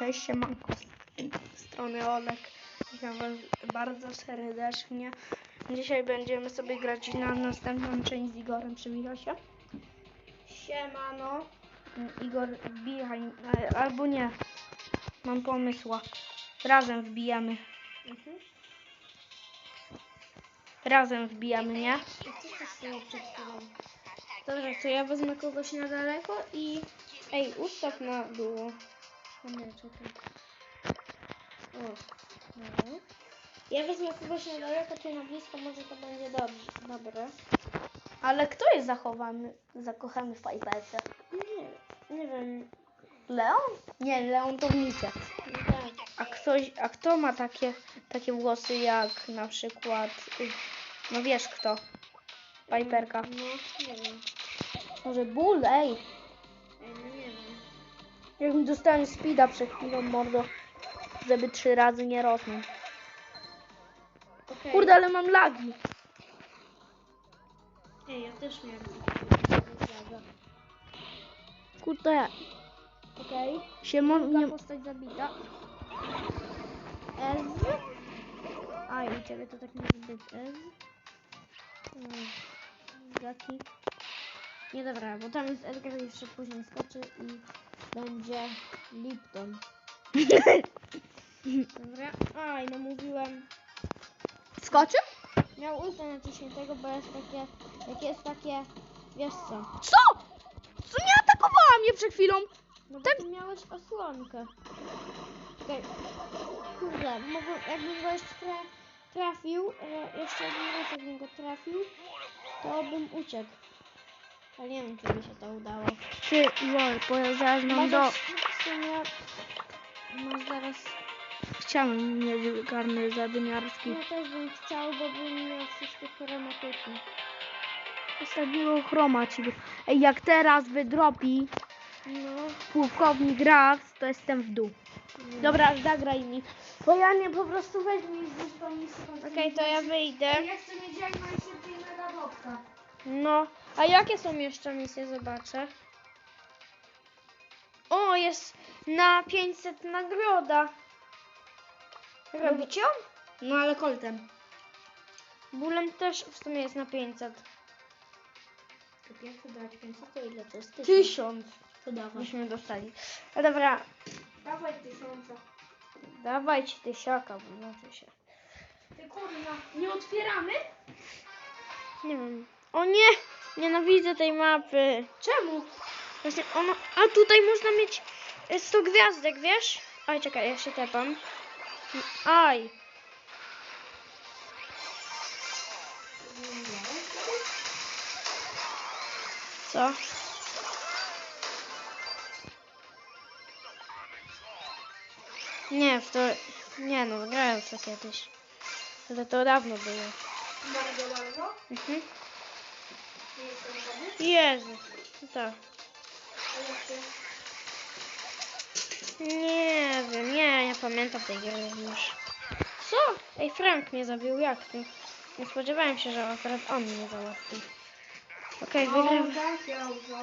Cześć, siemanko. Z strony Olek. Witam was bardzo serdecznie. Dzisiaj będziemy sobie grać na następną część z Igorem. Przywita się. Siemano. Igor, wbijaj. e, Albo nie. Mam pomysła. Razem wbijamy. Mhm. Razem wbijamy, nie? I co się stało przed chwilą? Dobra, to ja wezmę kogoś na daleko i... Ej, ustaw na dół. A nie, czekaj. O, no. Ja wezmę kogoś na daleko, ty na blisko, może to będzie dobrze. Dobre. Ale kto jest zachowany, zakochany w Piperce? Nie, nie wiem. Leon? Nie, Leon to wnicie. Nie tak. A ktoś, a kto ma takie, takie włosy jak na przykład, no wiesz kto? Piperka. No, nie wiem. Może Bull, ej. Jak mi dostałem speeda przed chwilą, mordo. Żeby trzy razy nie rosnął. Okej. Kurde, ale mam lagi. Ej, ja też miałem. Kurde. Okej. Się mo- Druga nie... postać zabita. Ez. A i ciebie to tak może być Ez. Jaki? Nie dobra, bo tam jest Edgar jeszcze później skoczy i będzie Lipton. Dobra. Aj, no mówiłem. Skoczył? Miał na ciśniętego, bo jest takie, jak jest takie, wiesz co? Co? Co nie atakowała mnie przed chwilą? No bo Tak. ty miałeś osłonkę. Okej. Kurde, mogłem, jakbym go jeszcze tra trafił, e, jeszcze jeden raz jakbym go trafił, to bym uciekł. Ale nie wiem, czy mi się to udało. Ty, lol, bo ja zaraz mam do... Może w sumie, no zaraz, Chciałem mieć karny zadymiarski. ja też bym chciał, bo bym miał wszystkie chromatyki. Ostatniego chroma ci. by- Ej, jak teraz wydropi No, pułkownik Grax, to jestem w dół. no. Dobra, zagraj mi. Bo ja nie po prostu weź mi z tą miską. Okej, to ja wyjdę. Ja chcę mieć jak najszybciej megadopka. No, a jakie są jeszcze misje? Zobaczę. O, jest na 500 nagroda. Robicie ją? No ale koltem. Bólem też w sumie jest na 500. To 500 dać 500 to ile to jest? Tysiąc. To dawaj. Myśmy dostali. A dobra, Dawaj tysiąca. dawajcie tysiaka, bo znaczy się. Ty kurwa, nie otwieramy? Nie wiem. O nie! Nienawidzę tej mapy. Czemu? Właśnie ono... A tutaj można mieć e, 100 gwiazdek, wiesz? Aj, czekaj, ja się tepam. Aj. Co? Nie, w to... Nie no, grałem w to kiedyś. Ale to dawno było. Bardzo, bardzo. Mhm. Jezu. Tak. Ty? Nie wiem, nie, nie pamiętam tej gry już. Co? Ej, Frank mnie zabił, jak to? Nie spodziewałem się, że akurat on mnie załatwi. Okej, O, wygrałem. tak, ja uzo.